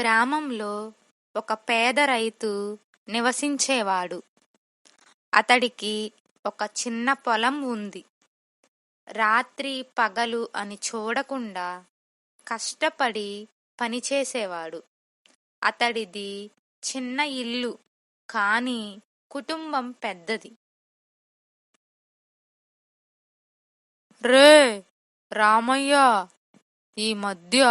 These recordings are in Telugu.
గ్రామంలో ఒక పేద రైతు నివసించేవాడు. అతడికి ఒక చిన్న పొలం ఉంది. రాత్రి పగలు అని చూడకుండా కష్టపడి పనిచేసేవాడు అతడిది చిన్న ఇల్లు కానీ కుటుంబం పెద్దది. రే రామయ్య ఈ మధ్య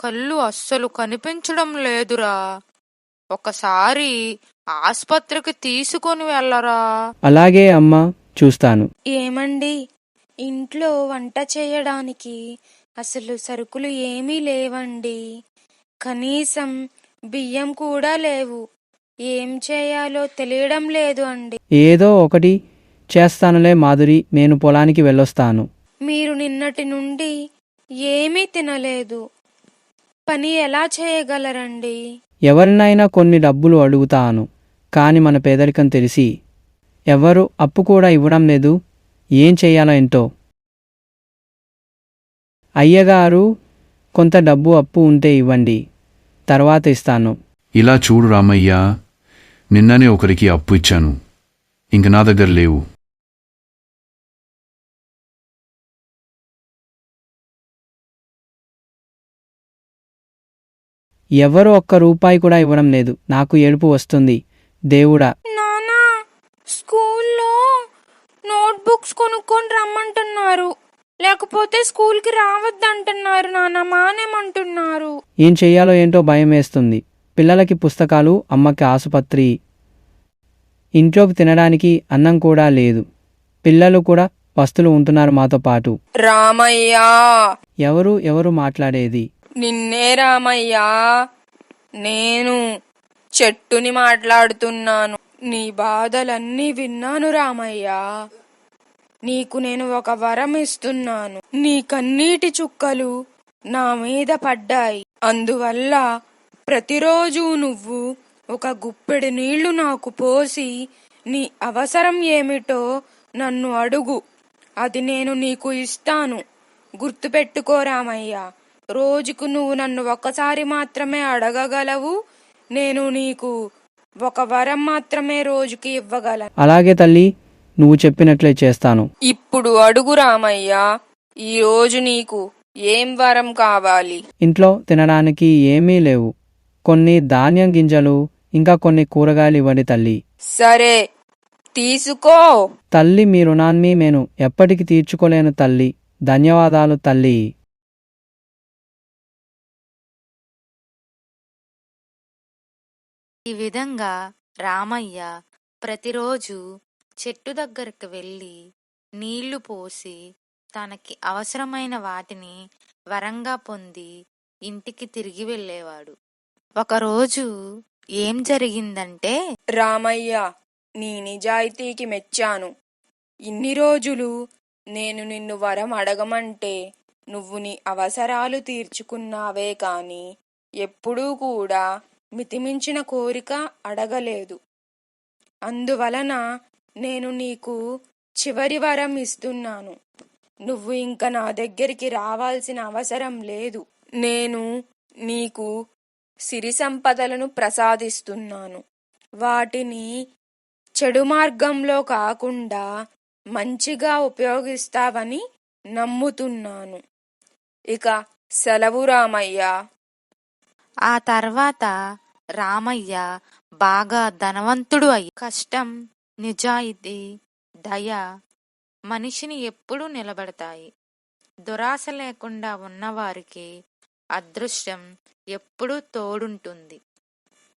కళ్ళు అస్సలు కనిపించడం లేదురా. ఒకసారి ఆస్పత్రికి తీసుకొని వెళ్ళరా. అలాగే అమ్మా చూస్తాను. ఏమండి? ఇంట్లో వంట చేయడానికి అసలు సరుకులు ఏమీ లేవండి. కనీసం బియ్యం కూడా లేవు. ఏం చేయాలో తెలియడం లేదు అండి. ఏదో ఒకటి చేస్తానులే మాధురి నేను పొలానికి వెళ్ళొస్తాను. మీరు నిన్నటి నుండి ఏమీ తినలేదు. పని ఎలా చేయగలరండి? ఎవరినైనా కొన్ని డబ్బులు అడుగుతాను కాని మన పేదరికం తెలిసి ఎవరు అప్పు కూడా ఇవ్వడం లేదు ఏం చెయ్యాలో ఏంటో. అయ్యగారు కొంత డబ్బు అప్పు ఉంటే ఇవ్వండి తర్వాత ఇస్తాను. ఇలా చూడు రామయ్య నిన్ననే ఒకరికి అప్పు ఇచ్చాను ఇంక నా దగ్గర లేవు. ఎవరు ఒక్క రూపాయి కూడా ఇవ్వడం లేదు. నాకు ఏడుపు వస్తుంది. దేవుడా. నానా స్కూల్లో నోట్బుక్స్ కొనుక్కొని రమ్మంటున్నారు. లేకపోతే స్కూల్కి రావద్దంటున్నారు నాన్న మానేమంటున్నారు. ఏం చెయ్యాలో ఏంటో భయం వేస్తుంది. పిల్లలకి పుస్తకాలు అమ్మకి ఆసుపత్రి. ఇంట్లోకి తినడానికి అన్నం కూడా లేదు. పిల్లలు కూడా పస్తులు ఉంటున్నారు మాతో పాటు. రామయ్యా! ఎవరు ఎవరు మాట్లాడేది? నిన్నే రామయ్యా నేను చెట్టుని మాట్లాడుతున్నాను. నీ బాధలన్నీ విన్నాను రామయ్యా. నీకు నేను ఒక వరం ఇస్తున్నాను. నీ కన్నీటి చుక్కలు నా మీద పడ్డాయి. అందువల్ల ప్రతిరోజు నువ్వు ఒక గుప్పెడు నీళ్ళు నాకు పోసి నీ అవసరం ఏమిటో నన్ను అడుగు. అది నేను నీకు ఇస్తాను. గుర్తుపెట్టుకో రామయ్యా. రోజుకు నువ్వు నన్ను ఒక్కసారి మాత్రమే అడగగలవు. నేను నీకు ఒక వరం మాత్రమే రోజుకి ఇవ్వగలను. అలాగే తల్లి నువ్వు చెప్పినట్లే చేస్తాను. ఇప్పుడు అడుగు రామయ్యా ఈ రోజు నీకు ఏం వరం కావాలి? ఇంట్లో తినడానికి ఏమీ లేవు. కొన్ని ధాన్యం గింజలు ఇంకా కొన్ని కూరగాయలు ఇవ్వండి తల్లి. సరే తీసుకో. తల్లి మీ రుణాన్ని నేను ఎప్పటికి తీర్చుకోలేను తల్లి. ధన్యవాదాలు తల్లి. ఈ విధంగా రామయ్య ప్రతిరోజు చెట్టు దగ్గరికి వెళ్ళి నీళ్ళు పోసి తనకి అవసరమైన వాటిని వరంగా పొంది ఇంటికి తిరిగి వెళ్ళేవాడు. ఒకరోజు ఏం జరిగిందంటే రామయ్య నీ నిజాయితీకి మెచ్చాను. ఇన్ని రోజులు నేను నిన్ను వరం అడగమంటే నువ్వు నీ అవసరాలు తీర్చుకున్నావే కాని ఎప్పుడూ కూడా మితిమించిన కోరిక అడగలేదు. అందువలన నేను నీకు చివరి వరం ఇస్తున్నాను. నువ్వు ఇంక నా దగ్గరికి రావాల్సిన అవసరం లేదు. నేను నీకు సిరి సంపదలను ప్రసాదిస్తున్నాను. వాటిని చెడు మార్గంలో కాకుండా మంచిగా ఉపయోగిస్తావని నమ్ముతున్నాను. ఇక సెలవు రామయ్యా. ఆ తర్వాత రామయ్య బాగా ధనవంతుడు అయ్యి కష్టం నిజాయితీ దయ మనిషిని ఎప్పుడూ నిలబడతాయి. దురాశ లేకుండా ఉన్నవారికి అదృష్టం ఎప్పుడూ తోడుంటుంది.